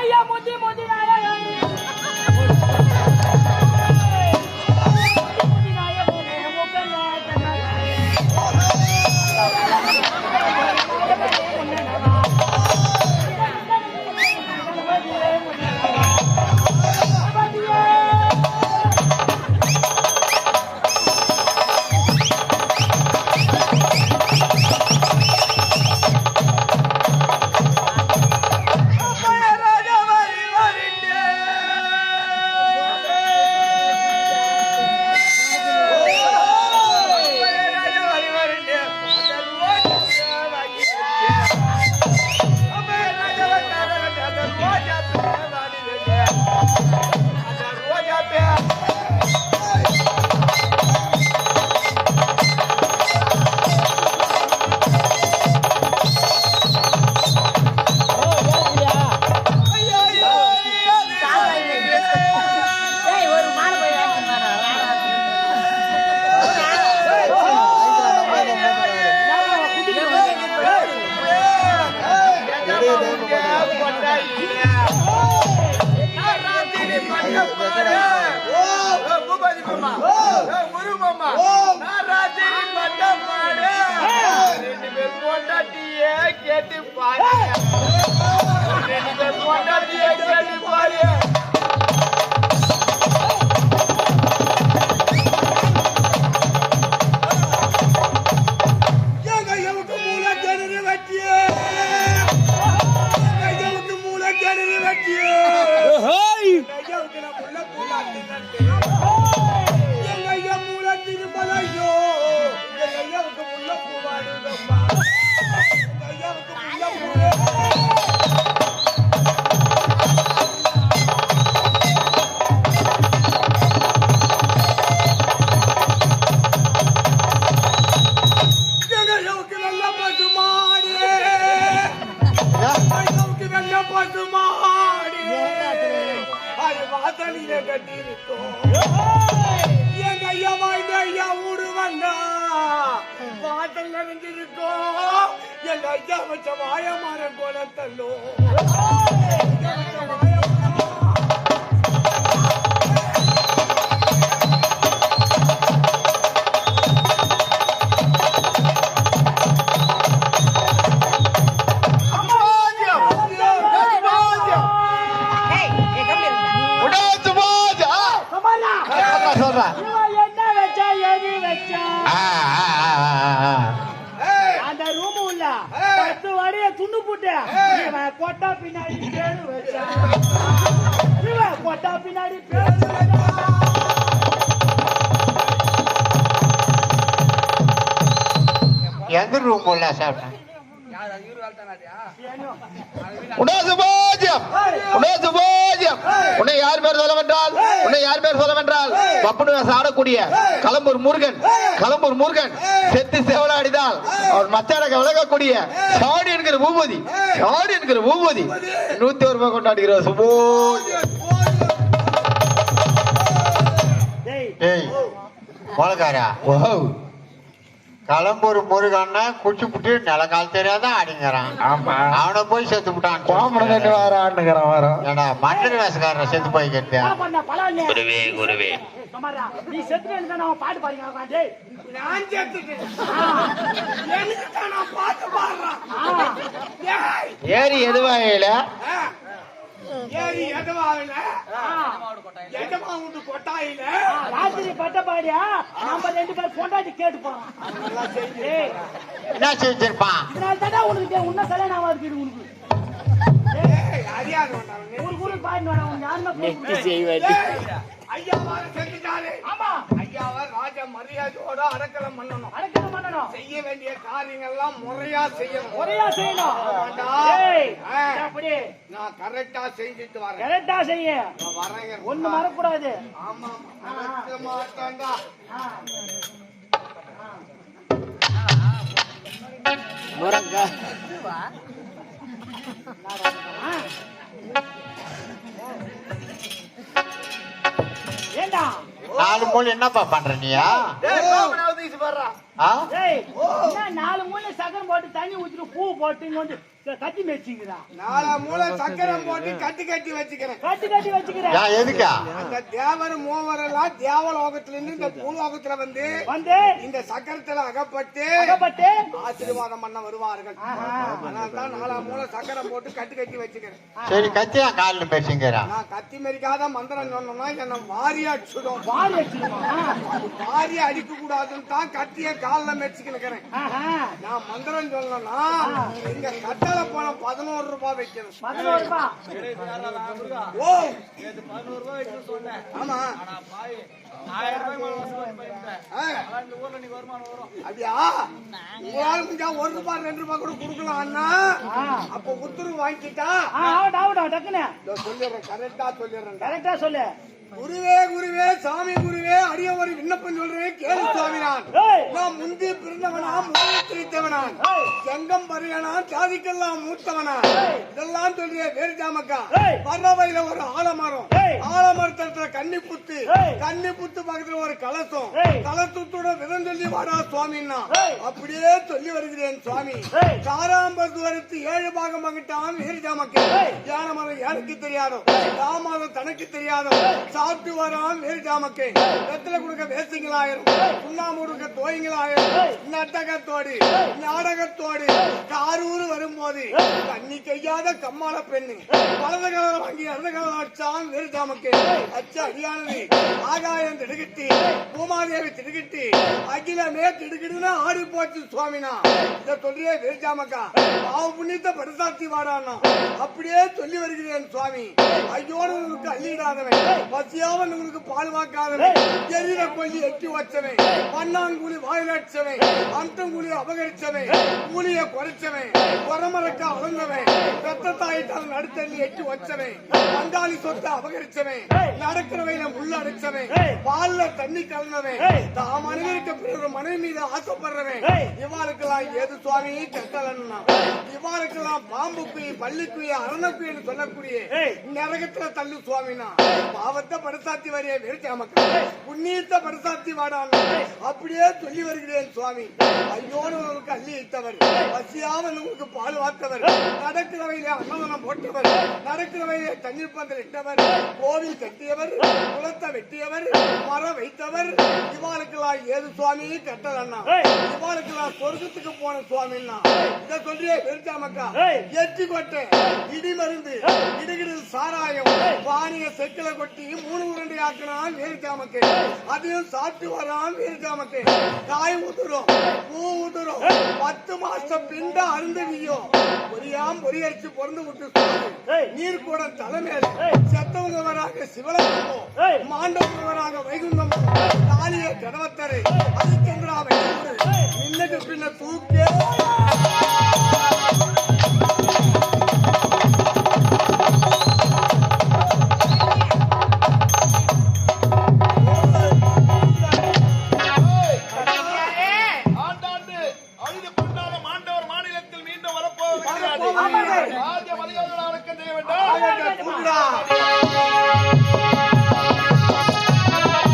ஐயா முத்தி முத்தி கேட்டு பாரு வாசல் நிறைஞ்சிருக்கும் எங்க ஐயா வச்ச வாயமான குளத்தல்லோ துண்டு போட்டு. இவன் கொட்டா பின்னாடி பேரு வச்சா. இவன் கொட்டா பின்னாடி பேரு வச்சா. எந்த ரூம் உள்ள சாப்பிட்டேன் உனது போஜம் உனது போஜம் உன்னை யார் பேர் சொல்ல வென்றால் உன்னை யார் பேர் சொல்ல வென்றால் பப்புனு ஆடக்கூடிய களம்பூர் முருகன். களம்பூர் முருகன். செத்து செவலாடிதால் அவர் மச்சானக விளங்கக்கூடிய சாடி என்கிற பூபதி. சாடி என்கிற பூபதி. நூத்தி ஒரு ரூபாய் கொண்டாடுகிறோம். சுபோ. டேய் ஏய். மோளக்காரா களம்பூர் முருகன்னா குச்சி புட்டு நிலக்கால் தெரியாத அடிங்கிறான் ஆமா. அவனை போய் செத்து விட்டான் வரோம் ஏடா மண்டல வேசக்காரன் செத்து போய் கேட்டேன் குருவே குருவே. சுமாரா நீ செத்து எனக்கு நான் பாட்டு பாருங்க உட்காந்து நான் செத்துட்டேன் எனக்கு தான் நான் பார்த்து பாடுறேன். ஏரி எதுவாயில. ஏறி உண்டு கொட்டாயில ராத்திரி பட்ட பாடியா நம்ம ரெண்டு பேரும் பொண்டாட்டி கேட்டு போறோம் என்ன செஞ்சிருப்பான்? இதனால தானே உனக்கு உனக்கு. அறியாத. ஊருக்கு யாருமே கூப்பிடு. ஐயாவார செஞ்சுட்டாரு ஆமா. ஐயாவா ராஜ மரியாதையோட அடக்கலம் பண்ணணும். அடக்கம் பண்ணணும். செய்ய வேண்டிய காரியங்கள்லாம் முறையா செய்யணும். முறையா செய்யணும். நான் கரெக்டா செஞ்சுட்டு வரேன். கரெக்டா செய்ய. நான் வரேங்க ஒண்ணு மறக்கூடாது ஆமா மறக்க மாட்டேன்டா. ஏண்டா நாலு மூணு என்னப்பா பண்ற நீயா? நாலு மூணு சகரம் போட்டு தண்ணி ஊத்திட்டு பூ போட்டு இங்க வந்து சரி, கட்டி வச்சுக்கிறா நாலா மூளை சக்கரம் போட்டு கட்டி கட்டி வச்சுக்கிறேன். கட்டி கட்டி வச்சுக்கிறேன். யா எதுக்கா? அந்த தேவர் மூவர் எல்லாம் தேவலோகத்துல இருந்து இந்த பூலோகத்துல வந்து வந்து இந்த சக்கரத்துல அகப்பட்டு அகப்பட்டு ஆசீர்வாதம் பண்ண வருவார்கள். ஆஹா. அதனால தான் நாலா மூளை சக்கரம் போட்டு கட்டி கட்டி வச்சுக்கிறேன். சரி கத்தியா காலில் பேசுங்கிறான் நான் கத்தி மறிக்காத மந்திரம் சொன்னோம்னா என்ன வாரி அடிச்சுடும். வாரி வச்சுக்கணுமா வாரி அடிக்க கூடாதுன்னு தான் கத்திய கால்ல மெச்சுக்கு நிக்கிறேன் ஆஹா. நான் மந்திரம் சொல்லணும்னா இங்க கட்டளை போன பதினோரு ரூபாய் வைக்கணும். பதினோரு ரூபா. ஓ. ஆமா. ஆ. அப்படியா? உங்களால முடிஞ்சா ஒரு ரூபாய் ரெண்டு ரூபாய் கூட கொடுக்கலாம் அண்ணா. அப்ப உத்தரவு டக்குன்னு. இதோ சொல்லிடுறேன் கரெக்டா சொல்லிடுறேன். கரெக்டா சொல்லு. குருவே குருவே சாமி குருவே அடிய ஒரு விண்ணப்பம் சொல்றேன் கேளு சுவாமி நான். நான் முந்தி பிறந்தவனா மூளை திரித்தவனான் ஏய். செங்கம் பறியனா சாதிக்கெல்லாம் மூத்தவனா இதெல்லாம் சொல்றேன் வேறு ஜாமக்கா. பறவையில ஒரு ஆலமரம். ஆலமரத்துல கன்னி புத்து. கன்னி புத்து பக்கத்துல ஒரு கலசம். கலசத்தோட விதம் சொல்லி வாடா சுவாமின்னா. அப்படியே சொல்லி வருகிறேன் சுவாமி. ஏய். காராம்பது வரைத்து ஏழு பாகம் பங்கிட்டான் வேறு ஜாமக்கா. ஏய். ஞான மரம் எனக்கு தெரியாதோ? தாமதம் தனக்கு தெரியாதோ? சாப்பிட்டு வரான் வேறு ஜாமக்கே. வெத்தலை கொடுக்க வேசிங்களாயிரும். சுண்ணாம்பு கொடுக்க தோயங்களாயிரும். நட்டகத்தோடு. நாடகத்தோடு காரூர் வரும்போது தண்ணி கையாத கம்மாள பெண்ணு. வலது கலர் வாங்கி இடது கலர் வச்சான் வெறுதாமக்கு அச்ச அடியானது. ஆகாயம் திடுகிட்டு பூமாதேவி திடுகிட்டு அகிலமே திடுகிடுன்னு ஆடி போச்சு சுவாமினா. இத சொல்றியே வேறு பாவ புண்ணியத்தை பரிசாத்தி வாடானா அப்படியே சொல்லி வருகிறேன் சுவாமி. ஐயோடு உங்களுக்கு அள்ளிடாதவன். பசியாவன் உங்களுக்கு பால் வாக்காதவன். எரியில கொல்லி எட்டி வச்சவன். பன்னாங்குழி வாயிலடிச்சவன். அந்தங்குழி அபகரிச்சவன். கூலியை குறைச்சவன். குறமரக்க அளந்தவன் ரத்தத்தை தாயிட்டால் நடுத்தள்ளி எட்டி வச்சவன். பங்காளி சொத்தை அபகரிச்சவன். நடக்கிற வயல முள்ள அடிச்சவன். பால்ல தண்ணி கலந்தவன். தான் மனிதனுக்கு பிறகு மனைவி மீது ஆசைப்படுறவன். இவாளுக்கெல்லாம் ஏது சுவாமி? கட்டலன்னா இவாளுக்கெல்லாம் பாம்பு குயி பள்ளி குயி அரண குயின்னு சொல்லக்கூடிய நரகத்துல தள்ளு சுவாமினா. பாவத்தை படுசாத்தி வரைய வெறுக்காமக்க புண்ணியத்தை படுசாத்தி வாடான் அப்படியே சொல்லி வருகிறேன் சுவாமி. ஐயோடு உங்களுக்கு அள்ளி இட்டவர் பசியாமல் உங்களுக்கு பால் வார்த்தவர். நடக்கிற வயலே அன்னதானம் போட்டவர் நடக்கிற வயலே தண்ணீர் பந்தல் இட்டவர் கோவில் கட்டியவர் குளத்தை வெட்டியவர் மரம் வைத்தவர். இவாளுக்கெல்லாம் ஏது சுவாமி? கட்டல் அண்ணா. இவாளுக்கெல்லாம் சொர்க்கத்துக்கு போன சுவாமின்னா இதை சொல்றியே வெறுக்காமக்கா எச்சி கொட்டை இடி மருந்து இடுகிடில் சாராயம் பானிய செக்கில கொட்டி மூணு உருண்டை ஆக்கினான் வேறுக்காமக்கு அதையும் சாப்பிட்டு வரான் வேறுக்காமக்கு காய் உதுரும் பூ உதுரும் பத்து மாசம் பிண்ட அருந்தவியும் பொரியாம் பொரியரிச்சு பொறந்து விட்டு. நீர் கூட தலைமையில செத்தவங்க வராங்க சிவலங்கமும் மாண்டவங்க வராங்க வைகுந்தமும் தாலிய கடவத்தரை அதிச்சந்திரா வைகுண்டு நின்னுக்கு பின்ன தூக்கே